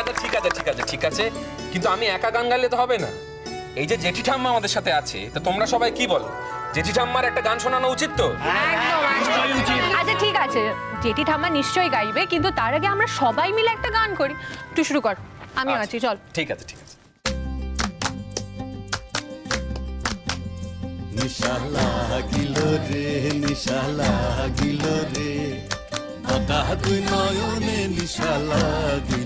আচ্ছা ঠিক আছে ঠিক আছে ঠিক আছে। কিন্তু আমি একা গান গাইলে তো হবে না। এই যে জেঠি ঠাম্মা আমাদের সাথে আছে তো তোমরা সবাই কি বলো? জেঠি ঠাম্মার একটা গান শোনানো উচিত তো। আচ্ছা ঠিক আছে। জেঠি ঠাম্মা নিশ্চয়ই গাইবে কিন্তু তার আগে আমরা সবাই মিলে একটা গান করি। তুই শুরু কর। আমি আচ্ছা। আছি চল। ঠিক আছে ঠিক আছে। নিশা লাগিল রে নিশা লাগিল রে। দুই নয়নে নিশা লাগিল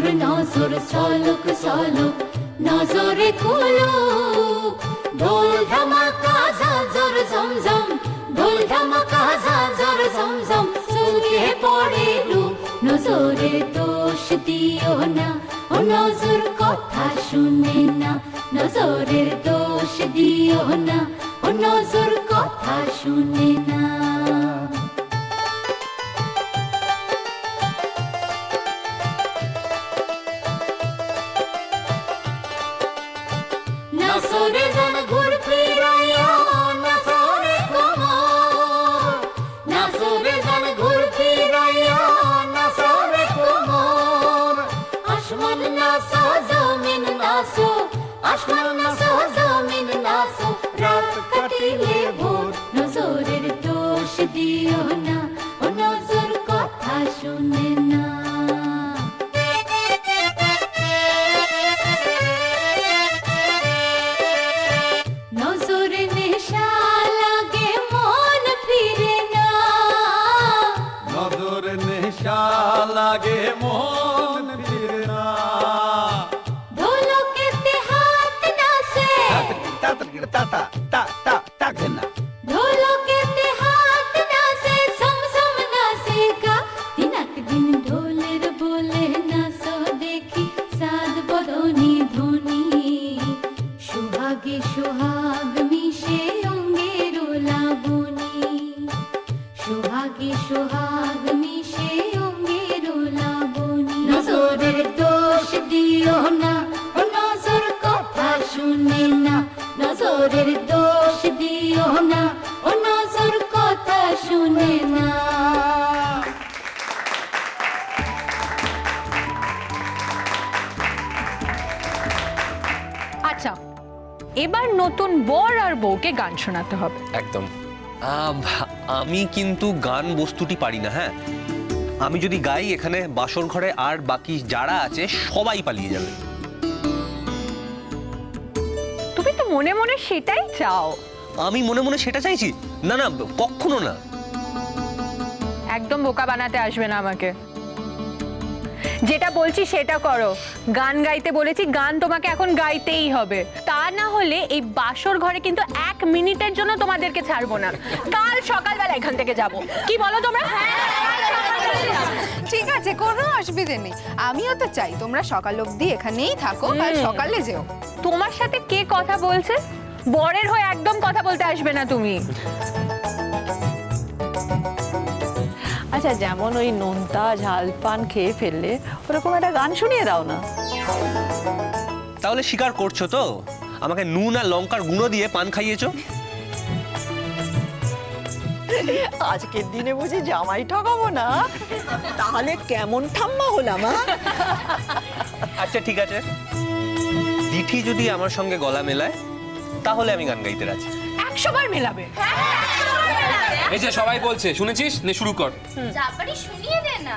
নজর নজর সলক সলক নজরে কুলু ঢোল, ধামাকা, ঝাঁঝর, ঝমঝম। ঢোল, ধামাকা, ঝাঁঝর, ঝমঝম। চুলকে পড়ে রু, নজরে দোষ দিও না। ও নজর, কথা শুনে না। নজরের দোষ দিও না। Aslan না ও নজর কথা শুনে না নজরের দোষ দিও না ও নজর কথা শুনে না। আচ্ছা এবার নতুন বর আর বউকে গান শোনাতে হবে। একদম। আহ, আমি কিন্তু গান বস্তুটি পারি না হ্যাঁ? আমি যদি গাই এখানে বাসর ঘরে আর বাকি যারা আছে সবাই পালিয়ে যাবে। তুমি তো মনে মনে সেটাই চাও। আমি মনে মনে সেটা চাইছি। না না কখনো না। একদম বোকা বানাতে আসবে না আমাকে। যেটা বলছি সেটা করো। গান গাইতে বলেছি গান তোমাকে এখন গাইতেই হবে। তা না হলে এই বাসর ঘরে কিন্তু মিনিটের জন্য তোমাদেরকে ছাড়বো না। কাল সকালবেলা এখান থেকে যাব। কি বলো তোমরা? ঠিক আছে কোনো অসুবিধে নেই। আমিও তো চাই তোমরা সকাল অবধি এখানেই থাকো আর সকালে যেও। তোমার সাথে কে কথা বলছে? বরের হয়ে একদম কথা বলতে আসবে না তুমি। আচ্ছা যেমন ওই নোনতা ঝাল পান খেয়ে ফেললে ওরকম একটা গান শুনিয়ে দাও না। তাহলে স্বীকার করছ তো? আমাকে নুন আর লঙ্কার গুঁড়ো দিয়ে পান খাইয়েছো? আজকের দিনে বুঝি জামাই ঠকাবো না? তাহলে কেমন ঠাম্মা হলাম? আচ্ছা ঠিক আছে। দিঠি যদি আমার সঙ্গে গলা মেলায় তাহলে আমি গান গাইতে রাজি। একশো বার মেলাবে। এই যে সবাই বলছে শুনেছিস? নে শুরু কর। শুনিয়ে দে না।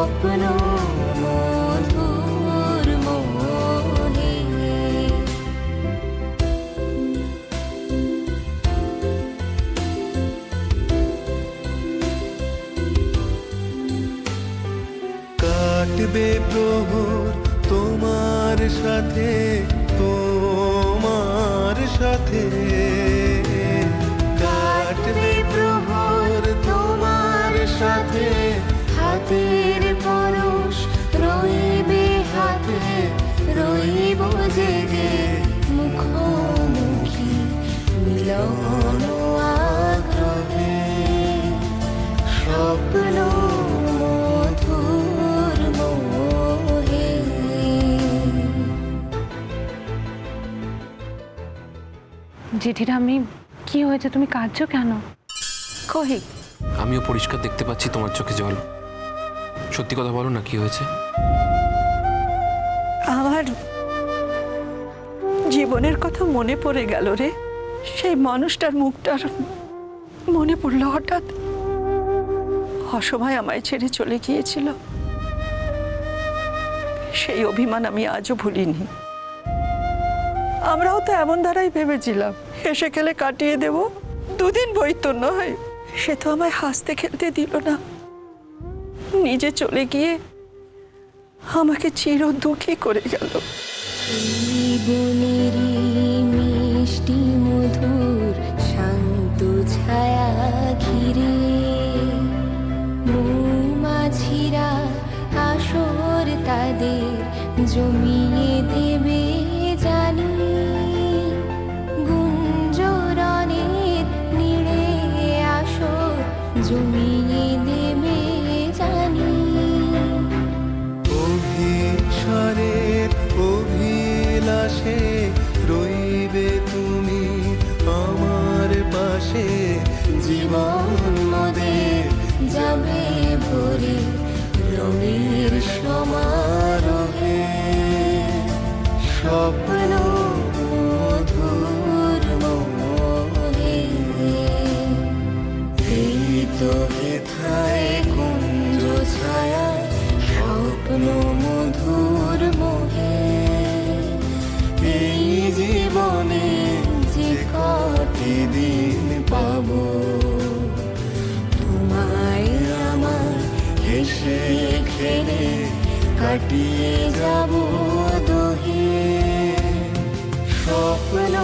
স্বপ্ন মধুর মোহে। কাটবে প্রহর তোমার সাথে তোমার সাথে। মিলন আগ্রহে স্বপ্ন মধুর মোহে জেঠিরা আমি কি হয়েছে? তুমি কাঁদছো কেন? কহি আমিও পরিষ্কার দেখতে পাচ্ছি তোমার চোখে জল। সত্যি কথা বলো না কি হয়েছে? আমার জীবনের কথা মনে পড়ে গেল রে। সেই মানুষটার মুখটার মনে পড়ল হঠাৎ। অসময় আমায় ছেড়ে চলে গিয়েছিল। সেই অভিমান আমি আজও ভুলিনি। আমরাও তো এমন ধারাই ভেবেছিলাম, হেসে খেলে কাটিয়ে দেব, দুদিন বইতো নয় সে তো আমায় হাসতে খেলতে দিল না। নিজে চলে গিয়ে আমাকে চির দুঃখী করে গেল। মিষ্টি মধুর শান্ত ছায়া ঘিরে। মৌমাছিরা আসর তাদের জমিয়ে দেবে। জীবন মোদের যাবে ভরে রঙের সমারোহে। স্বপ্ন মধুর মোহে। এই তো হেথায় কুঞ্জ ছায়া, স্বপ্ন মধুর মোহে। এই জীবনে যে কটি দিন পাবো হেসে কাটিয়ে যাব দোহে। স্বপ্ন